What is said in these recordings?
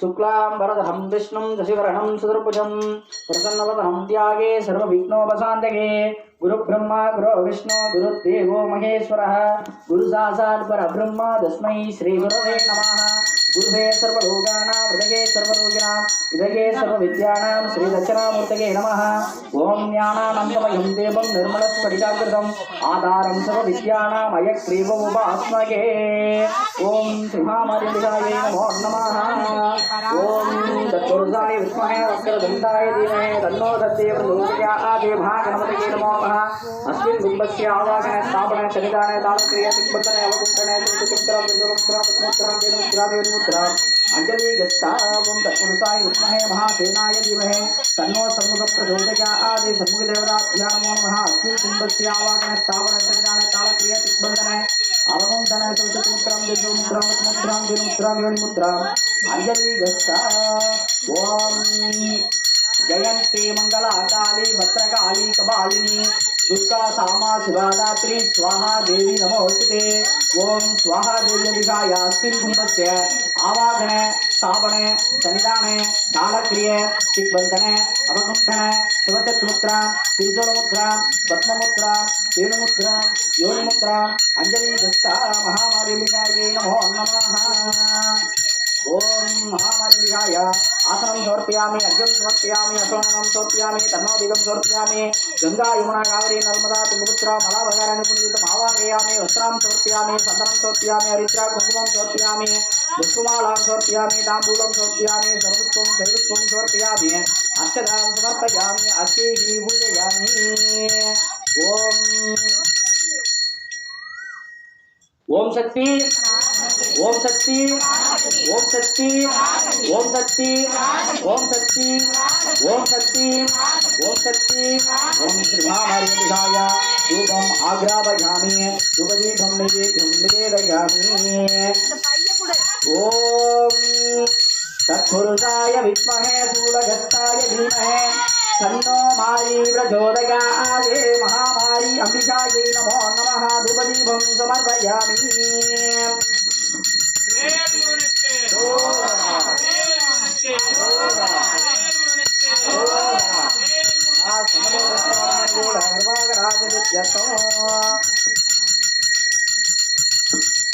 శుక్లాంబరదహం విష్ణుం దశికరణం సుదర్భుజం ప్రసన్నవదనం త్యాగే సర్వవిఘ్నోపశాంతకే గురుబ్రహ్మ గురో విష్ణు గురుదేవో మహేశ్వర గురు సాక్షాత్ పరబ్రహ్మ తస్మై శ్రీ గురవే నమ గురువే సర్వలోకానా హృదగే సర్వరోగిణా హృదగే సర్వవిద్యానాం శ్రీ దక్షిణామూర్తగే నమ. ఓం జ్ఞానానందమయం దేవం నిర్మలస్ఫటికాకృతం ఆధారం సర్వవిద్యానాం అయగ్రీవముపాస్మగే ఓం సింహామరిదాయ నమో నమ. ఓం దత్తుర్జాయ విస్మహే వక్రదంతాయ ధీమహే తన్నో దత్తే ప్రచోదయాదే భాగనమతగే నమో నమ. అస్మిన్ బింబస్య ఆవాహన స్థాపన చలిదాన దానక్రియ దిగ్బంధన అవగుంఠన చింతన విజయోక్తర ప్రమోత్తరం జనముద్రాదేవి ముద్ర वेणुमुद्रादेवमुद्राम् अञ्जलिगस्तावं तत्पुरुषाय विद्महे महासेनाय धीमहि तन्नो षण्मुख प्रचोदयात् षण्मुखदेवताभ्यां नमो नमः अस्मिन् सन्निधाने तालक्रिया दिग्बन्धने अवकुण्ठने तुलसीचित्रं विदुरमुद्रां पद्मोत्तरं वेणुमुद्रां वेणुमुद्राम् अञ्जलिगस्ता ॐ जयंती मंगला काली भद्रकाली कपालिनी दुर्गा सामा शिवादात्री स्वाहा देवी नमोस्तुते। ओम स्वाहा देवी विगायास्मिन् कुम्भस्य। आवाहने स्थापने सन्निधाने कालक्रिये दिग्बन्धने अवकुण्ठने शिवशत्रुमुद्रा त्रिशूलमुद्रा पद्ममुद्रा वेणुमुद्रा योनिमुद्रा अञ्जलिगस्ता महामारिलिगायै नमो नमः ओम महामालिकाय आसनं समर्पयामि समर्पयामि तन्नो दिगं समर्पयामि गंगा यमुना कावेरी नर्मदा तुङ्गपुत्रा मलाभगाराणि पुण्ययुतम् आवाहयामि वस्त्रां समर्पयामि चन्दनं समर्पयामि हरिद्रा पुष्पमालां समर्पयामि ताम्बूलं समर्पयामि सर्वस्वं शैवस्वं समर्पयामि अक्षदां समर्पयामि अस्यै पूजयामि ॐ ओम शक्ति। ओम शक्ति। ओम शक्ति। ओम शक्ति। ओम शक्ति। ओम शक्ति। ओम शक्ति। ओम श्री महामार्गविधाय धूपम आग्रापयामि धूपदीपं निवेद्यं निवेदयामि। ओम तत्पुरुषाय विद्महे शूलगस्ताय धीमहे तन्नो मारी प्रचोदयात् महामारी अम्बिकायै नमो नमः धूपदीपं समर्पयामि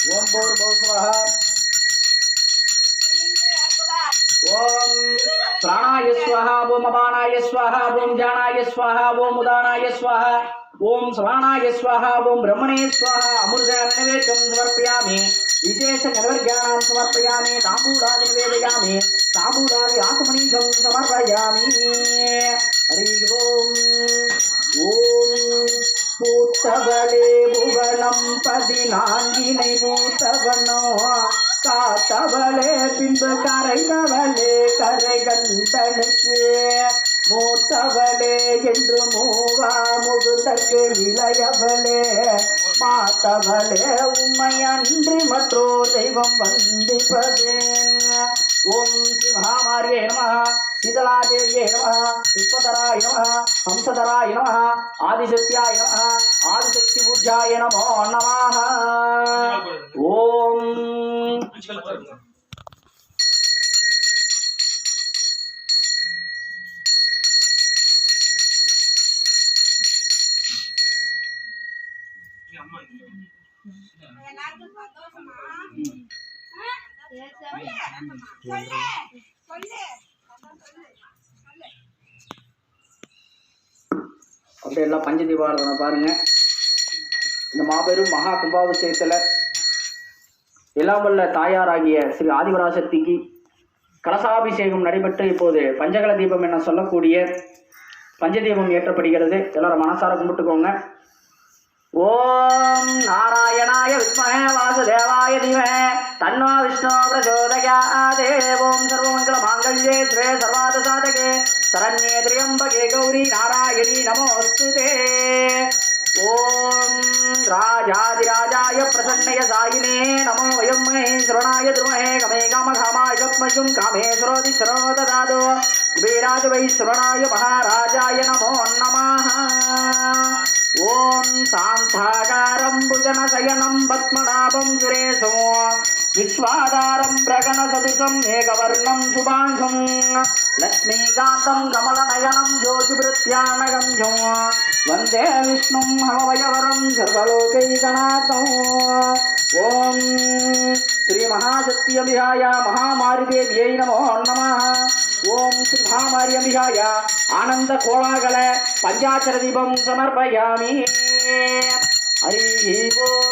ओम भूर्भुवः ओम प्राणाय स्वाहा ओम अपानाय स्वाहा ओम जानाय स्वाहा ओम उदानाय स्वाहा ओम श्रवणाय स्वाहा ओम ब्रह्मणे स्वाहा अमृत नैवेद्यं समर्पयामि विशेष निर्वर्ग्याणां समर्पयामि ताम्बूलादि निवेदयामि ताम्बूलादि आसमनीकं समर्पयामि हरि ओम ओम பூத்தவளே புவனம் பதினான்கினை மூத்தவனோ காத்தவளே பின்பு கரைந்தவளே கரை கண்டனுக்கு மூத்தவளே என்று மூவா முகுதற்கு இளையவளே. மாத்தவளே உம்மை அன்றி மற்றோ தெய்வம் வந்திப்பதேன். ஓம் ஸ்ரீ மகாமாரியே நம சீதளாதேவியே நம புஷ்பதராய நம ஹம்சதராய நம ஆதிசக்தியாய நம ஆதிசக்தி பூஜாய நமோ நமः. ஓம் எல்லாருக்கும் பாருங்க சொல்லு அப்படியே எல்லாம் பஞ்ச தீபாரதனை பாருங்க. இந்த மாபெரும் மகா கும்பாபிஷேகத்தில் எல்லாம் வல்ல தாயாராகிய ஸ்ரீ ஆதிபராசக்திக்கு கலசாபிஷேகம் நடைபெற்று இப்போது பஞ்சகல தீபம் என சொல்லக்கூடிய பஞ்சதீபம் ஏற்றப்படுகிறது. எல்லாரும் மனசார கும்பிட்டுக்கோங்க. ஓம் நாராயணாய வித்மஹே வாசுதேவாய தீமஹே தன்னோ விஷ்ணு பிரச்சோதயாதே ஓம் சர்வமங்கல மாங்கல்யே ஸ்ரே சர்வாத சாதகே சரண்யே திரியம்பகே கௌரி நாராயணி நமோஸ்துதே. ఓం రాజాదిరాజాయ ప్రసన్నయ సాయినే నమో వయం మహేశ్వరణాయ ధ్రుమహే గమే కామఘామాయ కత్మజుం కామేశ్వరోది శ్రోదాదో కుబేరాజ వైశ్వరణాయ మహారాజాయ నమో నమ. ఓం సాంతాకారం భుజన శయనం పద్మనాభం సురేశో विश्वाधारम् प्रगणसदृशम् एकवर्णम् शुभाङ्गम् लक्ष्मीकान्तम् कमलनयनम् ज्योतिभृत्यानगम्यो वंदे विष्णुम् हवयवरम् सर्वलोकैकनाथम् ॐ श्रीमहाशक्तियमिहाय महामारिदेव्यै नमो नम। नमः ॐ श्रीमहामार्यमिहाय आनन्दकोलाहल पञ्चाचरदीपं समर्पयामि। हरिः ओ